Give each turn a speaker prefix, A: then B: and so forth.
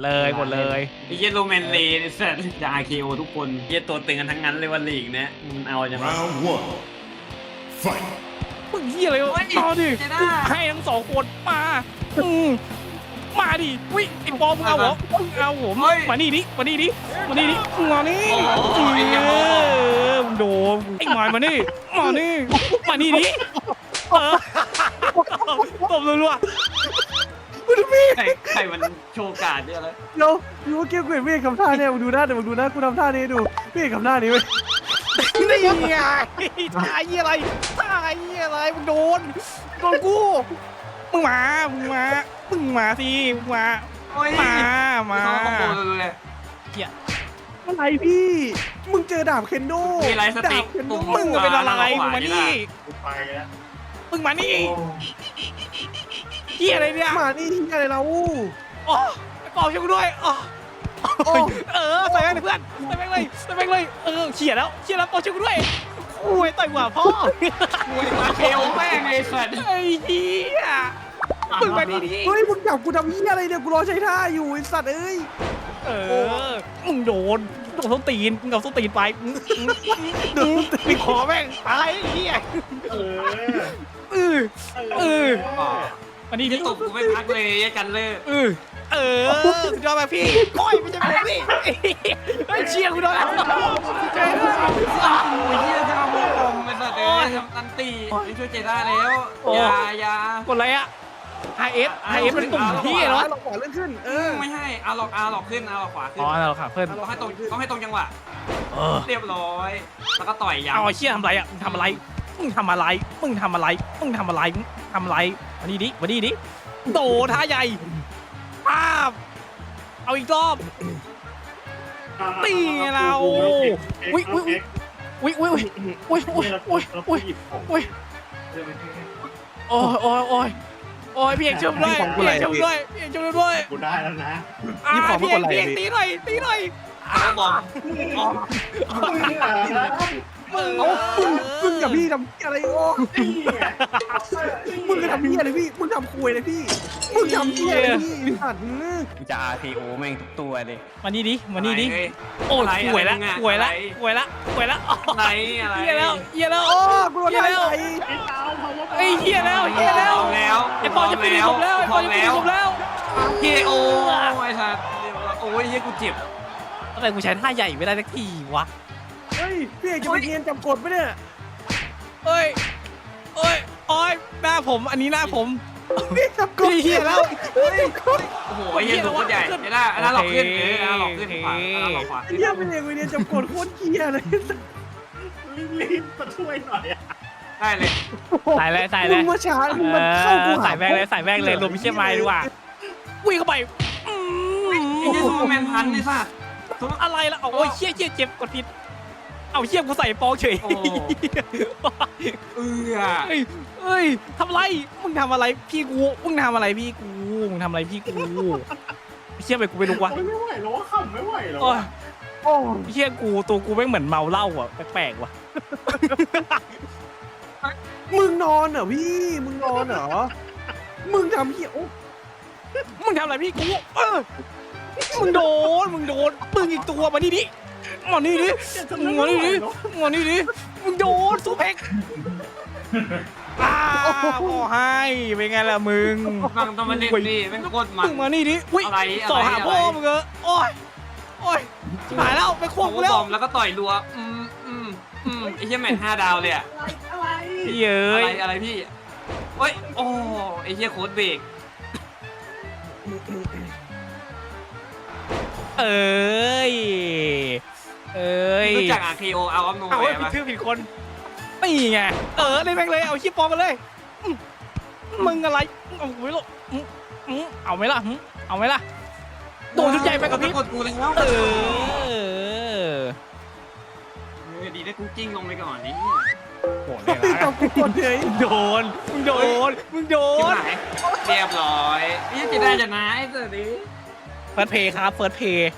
A: เลยหมดเลย
B: ไอ้เหี้ยโรแมนเลนสัตว์จะ RKO ทุกคนเหี้ยตัวตึงกันทั้งนั้นเลยวันลีกเนี้ยมันเอาจังวะ
C: Round one. Fight.
A: มึงเหี้ยอะไรวะ
B: โอ้ย
A: ต่อดิ
B: เจด้า
A: กู ให้ทั้งสองคนมาอืมมาดิวิไอ้บอมมึงเอาเหรอมึงเอาผม
B: เฮ้ย
A: มานี่ดิมานี่ดิมานี่ดิมานี่
B: โอ้โหไอ้เหี้ย
A: เอบ
B: อม
A: อมึงโดนไอ้หมายมานี่มานี่มานี่ดิเออตบรัว
B: ใค รใครมันโชว์การ์ดเนี่ยอะไร
D: เดี๋ยวดูว่าเกมกูเห็นพี่เอกทำท่าเนี่ยมึงดูหน้าเดี๋ยวมึงดูหน้ากูทำท่านี้ให้ดูพี่เอกทำท่านี้ไว้ย
A: ๆนี่ไงตายยี่อะไรตายยี่อะไรมึงโดนโดนกูมึงมามึงมามึงมาสิมึงมา
B: โอ้ย
A: มามา
B: เขาคอมโบเลย
D: อะไรพี่ มึงเจอดาบเคนโด
B: มีไลท์สติ๊ก
D: ดาบเคนโด
B: ปุ่ม
A: มึงเป็นอะไรมึงมานี่
C: ไปแล้ว
A: มึงมานี่ เฮียอะไรเนี่ย
D: มานี่ที่อะไรเรา
A: โอ้ไอ้ปอบช่วยกูด้วยอ๋อ
D: โอ้
A: เออใส่แม่งเลยเพื่อนใส่แม่งเลยใส่แม่งเลยเออเขียนแล้วเขียนแล้วปอบช่วยกูด้วยโอ้ยต่อยหัวพ่อ
B: โอ้ย RKO แม่งเลยสัตว์
A: ไอ้เหี้ยมึงมานี่ดิ
D: เฮ้ยมึงจับกูทำเหี้ยอะไรเนี่ยกูรอใช้ท่าอยู่ไอ้สัตว์เอ้ย
A: เออมึงโดนโดนส้นตีนมึงเอาส้นตีนไปอืมอืมอืมมีคอแม่งตายไอ้เหี้ย
C: เออ
A: เออเออ
B: อ๋อ
A: มานี่ดิ
B: ตบกูไม่พักเลยไอ้กันเลย
A: เออเออสุดยอดไปพี่ก้อยไม่ใช่ผมพี่เฮ้ยเชียร์กูโดนแล้ว
B: โอ้ยเหี้ยจะเอาโมกลมไอ้สัตว์เอ้ยทำตันตีไอ้ช่วยเจด้าแล้วอยาอยาก
A: ดอะไรอะ HF HF มันตุ่มพี่เหรอ
D: เราขวาเลื่อนขึ้น เออ
B: ไม่ให้อาหลอกอาหลอกขึ้นอาหลอกขวาขึ้น
A: อ๋อเราขาเพิ่น
B: ต้องให้ตรงต้องให้ตรงจังหวะ
A: เออ
B: เรียบร้อย แล้วก็ต่อยยาว
A: เอาไอ้เชี่ยทำอะไรอะมึงทำอะไร มึงทำอะไร มึงทำอะไร มึงทำอะไรมึง ทำอะไรมานี่ดิมานี่ดิโดท่าใหญ่ป้าบเอาอีกรอบ ตีเราอุ๊ยอุ๊ย อุ้ยอุ้ยอุ้ยอุ้ยอุ้ยอุ้ยอุ้ยโอ้ยโอ้ยโอ้ยโอ้ยพี่เอกช่วยด้วยพี่เอกช่วยด้วยพี่เอกช่วยด้วย
C: กูได้แล้วนะ
A: อ่า
D: นี่ของ
A: พี่
D: ไม่
A: เอก
D: กดไลค์
A: พี่เอกตีหน่อยตีหน่อย
B: แล้วบอก
A: มึง
D: เอ้ามึงมึงกับพี่ทำเหี้ยอะไรโอ้มึงก็ทำเหี้ยอะไรพี่มึงทำคุยเลยพี่มึงทำเหี้ยอะไรพี่ไอ้สัตว์
B: จะ RKO แม่งทุกตัวเลย
A: มานี่ดิมานี่ดิ
B: อะไรเอ้ย
A: โอ้ย
B: อะไร
A: หวยละ
B: อะไรมึงอะ
A: หวยละ
B: อะไร
A: หวยละหวยละ
B: อะไรอะไร
A: เฮียแล้วเฮียแล้ว
D: โอ้กูโดนได้ไหน
A: ไอ้เฮียแล้วเฮียแล้ว
B: แล้ว
A: ไอ้ปอนจะไปดีผมแล้วไอ้ปอนจะไปดีผมแล้ว
B: เฮโอไอ้สัตว์เรียบร้อยโอ้ยเฮียกูเจ็บ
A: ทำไมกูใช้ท่าใหญ่ไม่ได้สักทีวะ
D: เฮ้ยพี่เอกจะไปเรียนจับกดไหมเนี่ย
A: เอ้ยเอ้ยโอ้ยหน้าผมอันนี้หน้าผม
D: พี่จับกด
A: พี่เฮียแล้ว
B: โอ้โหไอ้เฮียดูโคตรใหญ่เดี๋ยวนะอันนั้นหลอกขึ้นเอออันนั้นหลอกขึ้นขวาอันนั้นหลอกขวา
D: ไอ้
B: ขึ้น
D: เหี้ยเป็นเอกไปเรียนจับกดโคตรเกลียเลย
C: รีบๆมาช่วยหน่อยอะ
B: ได้เลย
A: ใส่เลยใส่เล
D: มึ
A: ย
D: งมาช้ามึงมาเข้ากูหา
A: ใส่แบงเลยใส่แบงเลยรวมมิเชียไม้ดีกว่าวิ่งเข้าไปอืม
B: ไอ้เฮียซูเปอร์แมนพันไอ้สัตว์
A: อะไรล่ะเอาโอ้ยเชี่ยเชี่ยเจ็บกดผิด เอาเชี่ยกูใส่ปองเฉย
B: โอ้ เอือ
A: เฮ้ยเฮ้ยทำอะไรมึงทำอะไรพี่กูมึงทำอะไรพี่กูมึงทำอะไรพี่กูเชี่ยไปกูไปลุกวะ
C: โอ๊ยไม่ไหวแล้วว่าขำไม่ไหวแล้ว
A: โอ้ย
C: อะ
D: โอ้
A: เชี่ยกูตัวกูไม่งเหมือนเมาเหล้าอะแปลกๆว่ะ
D: มึงนอนเหรอพี่ มึงนอนเหรอ มึงทำเหี้ยโอ้
A: มึงทำอะไรพี่กูเออมึงโดนมึงโดนมึงอีกตัวมานี่ดิ มานี่ดิมึงมานี่ดิมึงมานี่ดิมึงโดนซูเพ็กอ้าวขอให้เป็นไงล่ะมึง
B: ฟังต้องมาเล่นดิแม่งโคตรมั
A: มึ
B: น
A: งมานี่ดิอุ้ย
B: อะไรอะไร
A: สอหาพ่อ
B: อะไร
A: มึงเหรอโอ้ยโอ้ยชิบหายแล้วไปควบ
B: โอ้
A: กู
B: บ
A: แล้ว
B: อมแล้วก็ต่อยรัวอืมอืมอืมไอ้เหี้ยแมนห้าดาวเลยอะ
A: พี่เอ้
B: อะไร
A: ย
B: อะไรพี่โอ้ยโอ้ไอ้เหี้ยโค้ดเบรก
A: เอ้ย เอ้ย
B: รู้จัก RKO เอาอัพโน
A: เอา
B: เว
A: ไว้
B: ร์
A: ผิด
B: ปะ
A: ชื่อผิดคนนี่ไง เออเลยแม่งเลย เอาชิปปลอมมาเลยอืมมึงอะไรเอาไว้หรอกอืมอืมเอาไหมล่ะอืมเอาไหมล่ะ โดนชุดใหญ่ไปกับพี่
B: กดกูแล้ว
A: เออ
B: เออดีได้กูกิ้งลงไปก่อนนี่
A: โหด
D: ตีจับกูกดเลย
A: โดน มึงโดน มึงโด
B: ชิบ
A: น
B: หายเรียบร้อยไอ้เหี้ยจะได้จะนะไอ้เสือดิ
A: เฟิร์สเพย์ครับ เฟิร์สเพย์